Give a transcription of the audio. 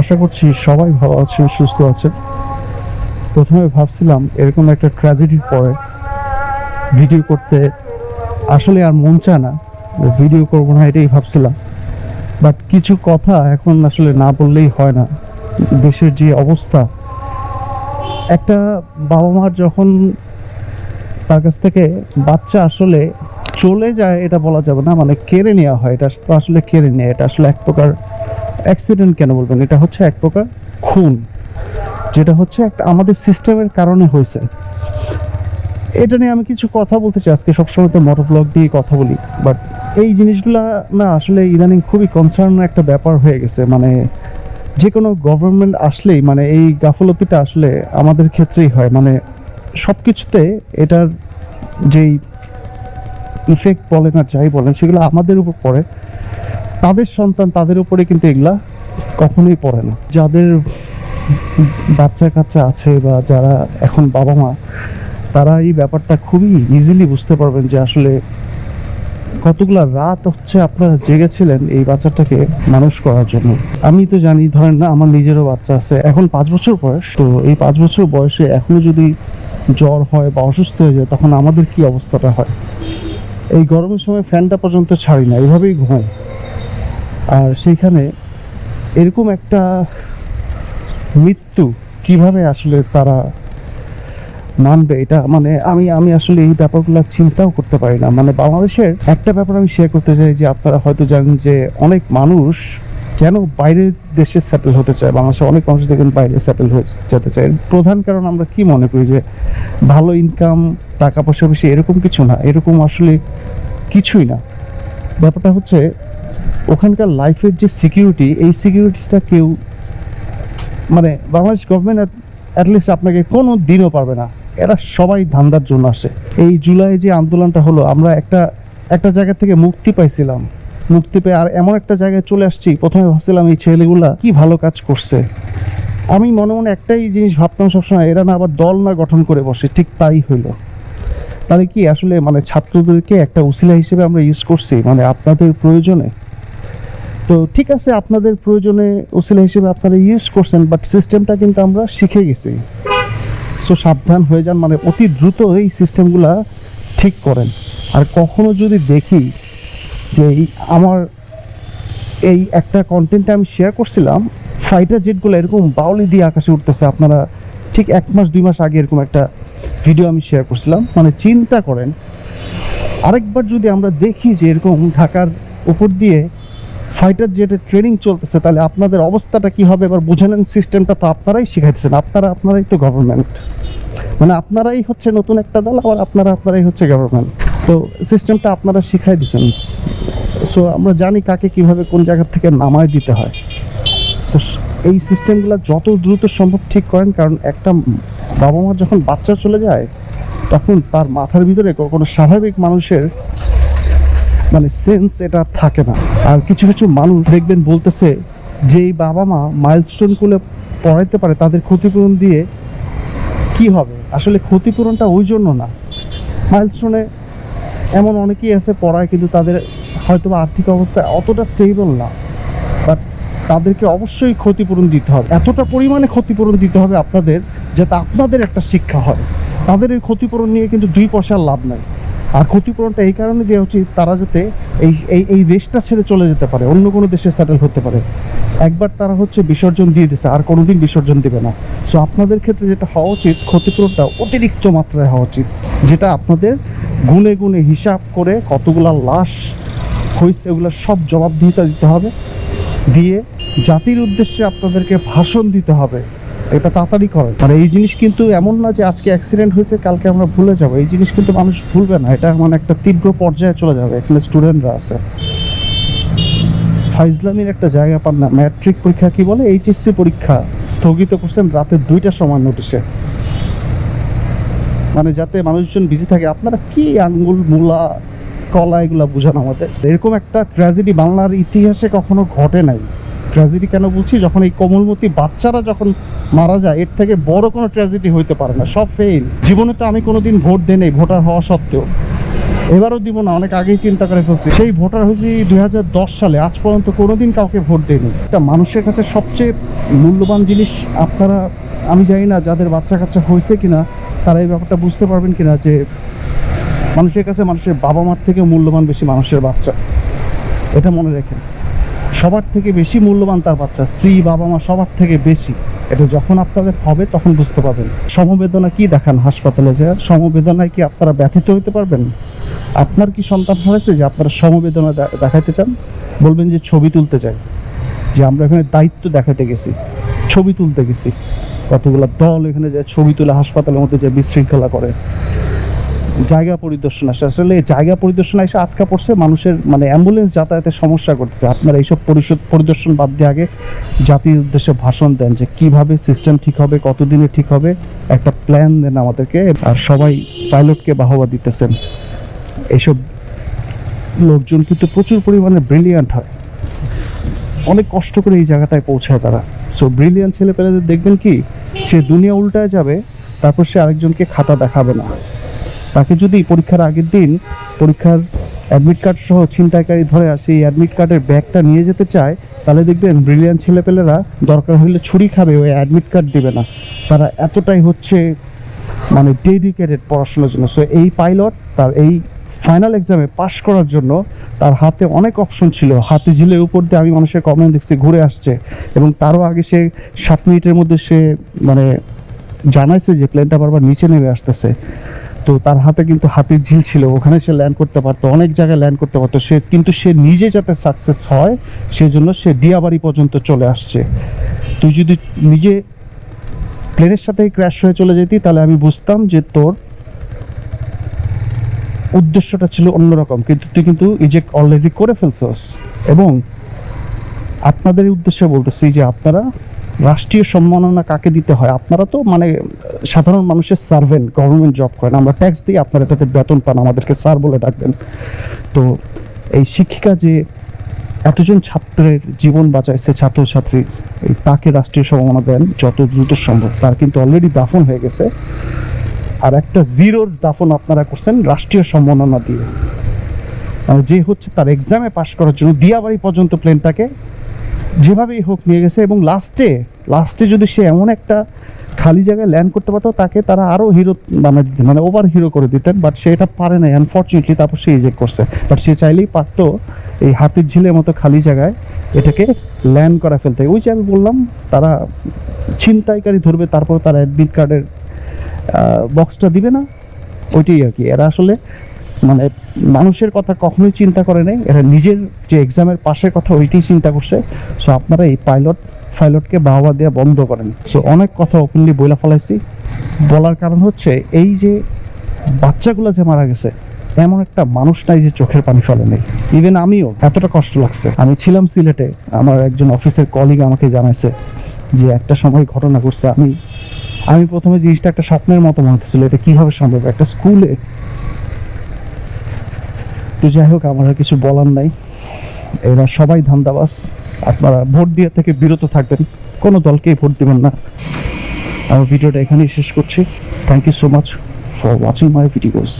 আশা করছি সবাই ভালো আছেন সুস্থ আছেন প্রথমে ভাবছিলাম এরকম একটা ট্র্যাজেডির পরে ভিডিও করতে আসলে আর মন চায় না ভিডিও করব না এটাই ভাবছিলাম। বাট কিছু কথা এখন আসলে না বললেই হয় না। দেশের যে অবস্থা, একটা বাবা মার যখন তার কাছ থেকে বাচ্চা আসলে চলে যায়, এটা বলা যাবে না মানে কেড়ে নেওয়া হয়, এটা আসলে কেড়ে নেয়, এটা আসলে এক প্রকার অ্যাক্সিডেন্ট কেন বলবেন? এটা হচ্ছে এক প্রকার খুন, যেটা হচ্ছে একটা আমাদের সিস্টেমের কারণে হয়েছে। এটা নিয়ে আমি কিছু কথা বলতে চাই। আজকে সবসময় তো মোটর ব্লগ দিয়ে কথা বলি বাট এই জিনিসগুলো না আসলে ইদানিং খুবই কনসার্ন একটা ব্যাপার হয়ে গেছে। মানে যে কোনো গভর্নমেন্ট আসলেই মানে এই গাফলতিটা আসলে আমাদের ক্ষেত্রেই হয়। মানে সব কিছুতে এটার যেই ইফেক্ট বলেন আর যাই বলেন, সেগুলো আমাদের উপর পড়ে। তাদের সন্তান তাদের উপরে কিন্তু এগুলা কখনোই পড়ে না। যাদের বাচ্চা কাচ্চা আছে বা যারা এখন বাবা মা, তারা এই ব্যাপারটা খুবই ইজিলি বুঝতে পারবেন যে আসলে কতগুলা রাত হচ্ছে আপনারা জেগেছিলেন এই বাচ্চাটাকে মানুষ করার জন্য। আমি তো জানি, ধরেন না, আমার নিজেরও বাচ্চা আছে, এখন পাঁচ বছর বয়স। তো এই পাঁচ বছর বয়সে এখনও যদি জ্বর হয় বা অসুস্থ হয়ে যায়, তখন আমাদের কি অবস্থাটা হয়? এই গরমের সময় ফ্যানটা পর্যন্ত ছাড়ি না, এইভাবেই ঘুমাই। আর সেইখানে এরকম একটা মৃত্যু কীভাবে আসলে তারা মানবে এটা? মানে আমি আমি আসলে এই ব্যাপারগুলো চিন্তাও করতে পারি না। মানে বাংলাদেশের একটা ব্যাপার আমি শেয়ার করতে চাই যে আপনারা হয়তো জানেন যে অনেক মানুষ কেন বাইরের দেশে সেটেল হতে চায়? বাংলাদেশে অনেক মানুষ দেখেন বাইরে সেটেল হয়ে যেতে চায়। প্রধান কারণ আমরা কি মনে করি যে ভালো ইনকাম টাকা পয়সা বেশি এরকম কিছু না। এরকম আসলে কিছুই না। ব্যাপারটা হচ্ছে ওখানকার লাইফের যে সিকিউরিটি এই সিকিউরিটিটা কেউ মানে বাংলাদেশ গভর্নমেন্ট অ্যাটলিস্ট আপনাকে কোনো দিনও পারবে না। এরা সবাই ধান্দার জন্য আসে। এই জুলাই যে আন্দোলনটা হলো, আমরা একটা একটা জায়গা থেকে মুক্তি পাইছিলাম। মুক্তি পেয়ে আর এমন একটা জায়গায় চলে আসছি। প্রথমে ভাবছিলাম এই ছেলেগুলা কি ভালো কাজ করছে। আমি মনে মনে একটাই জিনিস ভাবতাম সবসময়, এরা না আবার দল না গঠন করে বসে, ঠিক তাই হইল। তাহলে কি আসলে মানে ছাত্রদেরকে একটা উসিলা হিসেবে আমরা ইউজ করছি? মানে আপনাদের প্রয়োজনে? তো ঠিক আছে, আপনাদের প্রয়োজনে উসিলা হিসেবে আপনারা ইউজ করছেন বাট সিস্টেমটা কিন্তু আমরা শিখে গেছি। সো সাবধান হয়ে যান মানে অতি দ্রুত এই সিস্টেমগুলা ঠিক করেন। আর কখনো যদি দেখি যে আমার এই একটা কন্টেন্টে আমি শেয়ার করছিলাম ফাইটার জেটগুলো এরকম বাউলি দিয়ে আকাশে উঠতেছে, আপনারা ঠিক এক মাস, দুই মাস আগে এরকম একটা ভিডিও আমি শেয়ার করছিলাম। মানে চিন্তা করেন, আরেকবার যদি আমরা দেখি যে এরকম ঢাকার উপর দিয়ে ফাইটার জেটের ট্রেনিং চলতেছে তাহলে আপনাদের অবস্থাটা কি হবে? এবার বুঝে নেন সিস্টেমটা তো আপনারাই শিখাইতেছেন আপনারা আপনারাই তো গভর্নমেন্ট মানে আপনারাই হচ্ছে নতুন একটা দল আবার আপনারা আপনারাই হচ্ছে গভর্নমেন্ট তো সিস্টেমটা আপনারা শিখাই দিচ্ছেন সো আমরা জানি কাকে কীভাবে কোন জায়গা থেকে নামায় দিতে হয়। So, এই সিস্টেমগুলো যত দ্রুত সম্ভব ঠিক করেন কারণ একটা বাবা মার যখন বাচ্চা চলে যায় তখন তার মাথার ভিতরে কোনো স্বাভাবিক মানুষের মানে সেন্স এটা থাকে না। আর কিছু কিছু মানুষ দেখবেন বলতেছে যে বাবা মা মাইলস্টোনগুলো পড়াইতে পারে তাদের ক্ষতিপূরণ দিয়ে কি হবে? আসলে ক্ষতিপূরণটা ওই জন্য না। মাইলস্টোনে এমন অনেকেই আছে পড়ায়, কিন্তু তাদের হয়তো আর্থিক অবস্থা অতটা স্টেবল না। বাট তাদেরকে অবশ্যই ক্ষতিপূরণ দিতে হবে। এতটা পরিমাণে ক্ষতিপূরণ দিতে হবে আপনাদের, যাতে আপনাদের একটা শিক্ষা হয়। তাদের এই ক্ষতিপূরণ নিয়ে কিন্তু দুই পয়সার লাভ নাই। আর ক্ষতিপূরণটা এই কারণে দেওয়া উচিত তারা যাতে এই এই এই দেশটা ছেড়ে চলে যেতে পারে, অন্য কোনো দেশে সেটেল হতে পারে। একবার তারা হচ্ছে বিসর্জন দিয়ে দিছে, আর কোনোদিন বিসর্জন দেবে না। সো আপনাদের ক্ষেত্রে যেটা হওয়া উচিত, ক্ষতিপূরণটা অতিরিক্ত মাত্রায় হওয়া উচিত। যেটা আপনাদের গুনে গুনে হিসাব করে কতগুলা লাশ হয়েছে এগুলো সব জবাবদিহিতা দিতে হবে। দিয়ে জাতির উদ্দেশ্যে আপনাদেরকে ভাষণ দিতে হবে। এটা তাড়াতাড়ি করে। মানে এই জিনিস কিন্তু এমন না যে আজকে অ্যাক্সিডেন্ট হয়েছে, কালকে আমরা ভুলে যাব। এই জিনিস কিন্তু মানুষ ভুলবে না। এটা মানে একটা তীব্র পর্যায়ে চলে যাবে। এখানে স্টুডেন্টরা আছে। ফাইজলামির একটা জায়গা পান না। ম্যাট্রিক পরীক্ষা কি বলে? এইচএসসি পরীক্ষা স্থগিত করছেন রাতে দুইটার সময় নোটিশে মানে যাতে মানুষজন বিজি থাকে। আপনারা কি আঙ্গুল, মূলা, কলা এগুলা বুঝান আমাদের? এরকম একটা ট্র্যাজেডি বাংলার ইতিহাসে কখনো ঘটে নাই। ট্র্যাজেডি কেন বলছি? যখন এই কোমলমতি বাচ্চারা যখন মারা যায়, এর থেকে বড় কোনো ট্র্যাজেডি হইতে পারে না, সব ফেল জীবনে তো আমি কোনোদিন ভোট দেই ভোটার হওয়া সত্ত্বেও। এবারও দিব না, অনেক আগেই চিন্তা করে ফেলছি। সেই ভোটার হয়েছি দু হাজার দশ সালে, আজ পর্যন্ত কোনোদিন কাউকে ভোট দেয়নি একটা মানুষের কাছে সবচেয়ে মূল্যবান জিনিস আপনারা, আমি জানি না যাদের বাচ্চা কাচ্চা হয়েছে কিনা, তারা এই ব্যাপারটা বুঝতে পারবেন কিনা যে মানুষের কাছে মানুষের বাবা মার থেকে মূল্যবান বেশি মানুষের বাচ্চা। এটা মনে রাখেন। সবার থেকে বেশি মূল্যবান তার বাচ্চা, স্ত্রী বাবা মা সবার থেকে বেশি। এটা যখন আপনাদের হবে, তখন বুঝতে পারবেন। সমবেদনা কি দেখান হাসপাতালে যে সমবেদনায় কি আপনারা ব্যথিত হতে পারবেন? আপনার কি সন্তান হয়েছে যে আপনারা সমবেদনা দেখাইতে চান? বলবেন যে ছবি তুলতে চাই। যে আমরা এখানে দায়িত্ব দেখাতে গেছি, ছবি তুলতে গেছি। কতগুলো দল এখানে যায়, ছবি তুলে হাসপাতালের মধ্যে যে বিশৃঙ্খলা করে। জায়গা পরিদর্শন আসে। আসলে জায়গা পরিদর্শন এসে আটকা পড়ছে, মানুষের মানে অ্যাম্বুলেন্স যাতায়াতের সমস্যা করতেছে। আপনারা এইসব পরিষদ পরিদর্শন বাদ দিয়ে আগে জাতির উদ্দেশ্যে ভাষণ দেন যে কীভাবে সিস্টেম ঠিক হবে, কতদিনে ঠিক হবে, একটা প্ল্যান দেন আমাদেরকে। আর সবাই পাইলটকে বাহবা দিতেছেন। এইসব লোকজন কিন্তু প্রচুর পরিমাণে ব্রিলিয়ান্ট হয়। অনেক কষ্ট করে এই জায়গাটায় পৌঁছায় তারা। সো ব্রিলিয়ান্ট ছেলে পেলেদের দেখবেন কি, সে দুনিয়া উল্টায় যাবে, তারপর সে আরেকজনকে খাতা দেখাবে না। তাকে যদি পরীক্ষার আগের দিন পরীক্ষার অ্যাডমিট কার্ড সহ ছিনতাইকারী ধরে আসে এই অ্যাডমিট কার্ডের ব্যাগটা নিয়ে যেতে চায়, তাহলে দেখবেন ব্রিলিয়ান ছেলেপেলেরা দরকার হলে ছুরি খাবে, ওই অ্যাডমিট কার্ড দিবে না। তারা এতটাই হচ্ছে মানে ডেডিকেটেড পড়াশোনার জন্য। সো এই পাইলট তার এই ফাইনাল এক্সামে পাশ করার জন্য তার হাতে অনেক অপশন ছিল। হাতে ঝিলের উপর দিয়ে আমি মানুষের কমেন্ট দেখছি, ঘুরে আসছে। এবং তারও আগে সে সাত মিনিটের মধ্যে সে মানে জানাইছে যে প্লেনটা বারবার নিচে নেমে আসতেছে। তো তার হাতে কিন্তু হাতির ঝিল ছিল, ওখানে সে ল্যান্ড করতে পারতো, অনেক জায়গায় ল্যান্ড করতে পারতো। সে কিন্তু সে নিজে যাতে সাকসেস হয়, সেজন্য সে দিয়াবাড়ি পর্যন্ত চলে আসছে। তুই যদি নিজে প্লেনের সাথে ক্র্যাশ হয়ে চলে যেতি, তাহলে আমি বুঝতাম যে তোর উদ্দেশ্যটা ছিল অন্যরকম। কিন্তু তুই কিন্তু ইজেক্ট অলরেডি করে ফেলছস। এবং আপনাদের উদ্দেশ্যে বলতেছি যে আপনারা রাষ্ট্রীয় সম্মাননা কাকে দিতে হয়? আপনারা তো মানে সাধারণ মানুষের সার্ভেন্ট গভর্নমেন্ট জব করেন। আমরা ট্যাক্স দিই আপনারা এটাতে বেতন পান, আমাদেরকে স্যার বলে ডাকবেন। তো এই শিক্ষিকা যে এতজন ছাত্রের জীবন বাঁচাইছে, ছাত্রছাত্রী, এই তাকে রাষ্ট্রীয় সম্মাননা দেন যত দ্রুত সম্ভব। তার কিন্তু অলরেডি দাফন হয়ে গেছে। আর একটা জিরোর দাফন আপনারা করছেন রাষ্ট্রীয় সম্মাননা দিয়ে। মানে যে হচ্ছে তার এক্সামে পাশ করার জন্য দিয়াবাড়ি পর্যন্ত প্লেনটাকে যেভাবেই হোক নিয়ে গেছে এবং লাস্টে লাস্টে যদি সে এমন একটা খালি জায়গায় ল্যান্ড করতে পারতো, তাকে তারা আরও হিরো বানিয়ে দিতেন মানে ওভার হিরো করে দিতেন বাট সে এটা পারে না আনফর্চুনেটলি তারপর সে ইজেক্ট করছে। বাট সে চাইলেই পারতো এই হাতির ঝিলের মতো খালি জায়গায় এটাকে ল্যান্ড করা ফেলতে। ওই যে আমি বললাম, তারা ছিনতাইকারী ধরবে, তারপর তারা অ্যাডমিট কার্ডের বক্সটা দিবে না। ওইটাই আর কি। এরা আসলে মানে মানুষের কথা কখনোই চিন্তা করে নাই। এরা নিজের যে এক্সামের পাশের কথা ওইটাই চিন্তা করছে। সো আপনারা এই পাইলট পাইলটকে বাহবা দেওয়া বন্ধ করেন। সো অনেক কথা ওপেনলি বইলা ফেলাইছি। বলার কারণ হচ্ছে, এই যে বাচ্চাগুলো যে মারা গেছে, এমন একটা মানুষ নাই যে চোখের পানি ফেলে নেই। ইভেন আমিও, এতটা কষ্ট লাগছে। আমি ছিলাম সিলেটে, আমার একজন অফিসের কলিগ আমাকে জানাইছে যে একটা সময় ঘটনা ঘটছে। আমি আমি প্রথমে জিনিসটা একটা স্বপ্নের মতো মনে হচ্ছিল, এটা কীভাবে সম্ভব? একটা স্কুলে তো যাই হোক, আমার আর কিছু বলার নাই। এরা সবাই ধান্দাবাস আপনারা ভোট দেওয়া থেকে বিরত থাকবেন। কোনো দলকেই ভোট দেবেন না। আমার ভিডিওটা এখানেই শেষ করছি। Thank you so much for watching my videos